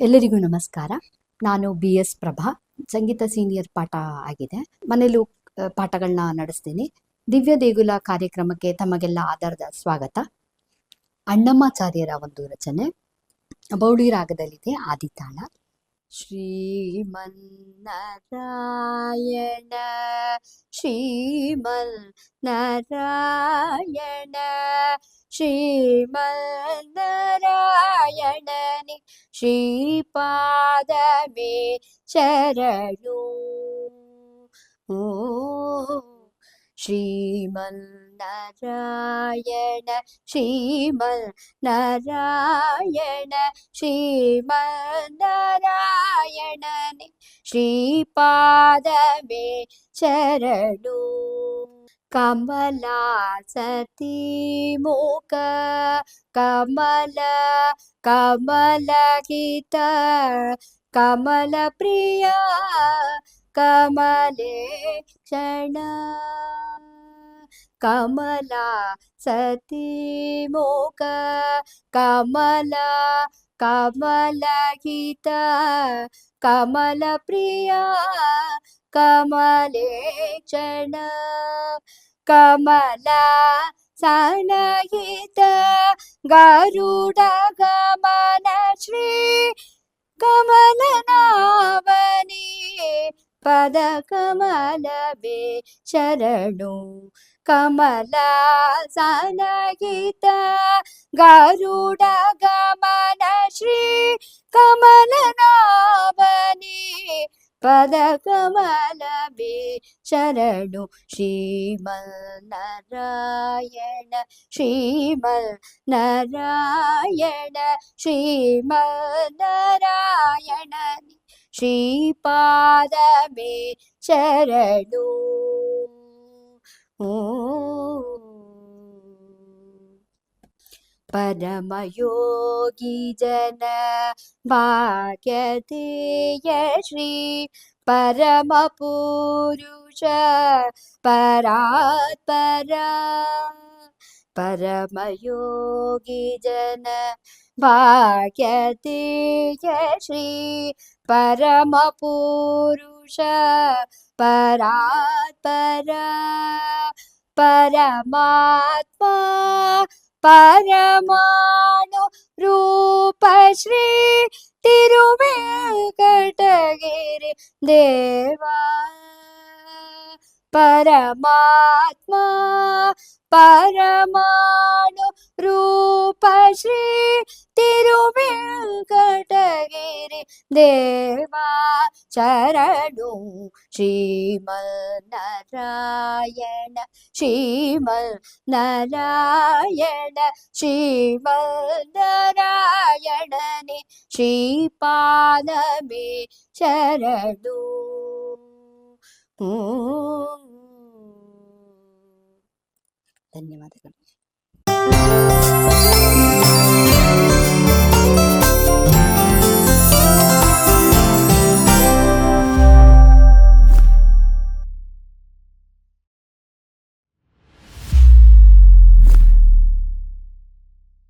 ಎಲ್ಲರಿಗೂ ನಮಸ್ಕಾರ. ನಾನು ಬಿ ಎಸ್ ಪ್ರಭಾ ಸಂಗೀತ ಸೀನಿಯರ್ ಪಾಠ ಆಗಿದೆ. ಮನೇಲೂ ಆ, ಪಾಠಗಳನ್ನ ನಡೆಸ್ತೀನಿ. ದಿವ್ಯ ದೇಗುಲ ಕಾರ್ಯಕ್ರಮಕ್ಕೆ ತಮಗೆಲ್ಲ ಆಧಾರದ ಸ್ವಾಗತ. ಅಣ್ಣಮ್ಮಾಚಾರ್ಯರ ಒಂದು ರಚನೆ. ಬೌಳಿ ರಾಗದಲ್ಲಿದೆ ಆದಿತಾಳ. ಶ್ರೀಮನ್ನಾರಾಯಣ ಶ್ರೀಮಲ್ ನಾರಾಯಣ ಶ್ರೀಮಲ್ ಶ್ರೀಪಾದಮೇ ശ്രീപാദമേ ശരണു ഓ ശ്രീമന്നാരായണ ശ്രീമൽ നാരായണ ശ്രീമന്നാരായണനെ ശ്രീപാദമേ ശരണു कमला सती मुक। कमल कमल गीत। कमल प्रिया, कमले क्षण। कमला सती मुख कमल कमल गीत। कमल प्रिया, कमले चना ಕಮಲೆ ಕ್ಷಣ ಕಮಲ ಸನಹಿತ ಗರುಡ ಗಮನ ಶ್ರೀ ಕಮಲ ನಾವನಿ ಪದ ಕಮಲ ಬೇ ಶರಣು ಕಮಲ ಸನಹಿತ ಗರುಡ ಗಮನ ಶ್ರೀ ಕಮಲ ನಾವನಿ ശരണു ശ്രീമൽ നാരായണ ശ്രീമൽ നാരായണ ശ്രീമൽ നാരായണ ശ്രീപാദമേ ശരണു. ഓ പരമയോഗി ജന ഭാഗ്യതേയ ശ്രീ പരമപൂരു पुरुष परात् परा। परमयोगी जन भाग्यते श्री परमपुरुष, परात् परा। परमात्मा परमाणु रूपश्री तिरुवेङ्कटगिरि देवा। പരമാത്മാ പരമാണു രൂപശ്രീ തിരുവെങ്കടഗിരി ദേവ ചരണു ശ്രീമൽ നാരായണ ശ്രീമൽ നാരായണ ശ്രീമൽ നാരായണനെ ശ്രീപാദമേ ചരണു ഓ धन्यवाद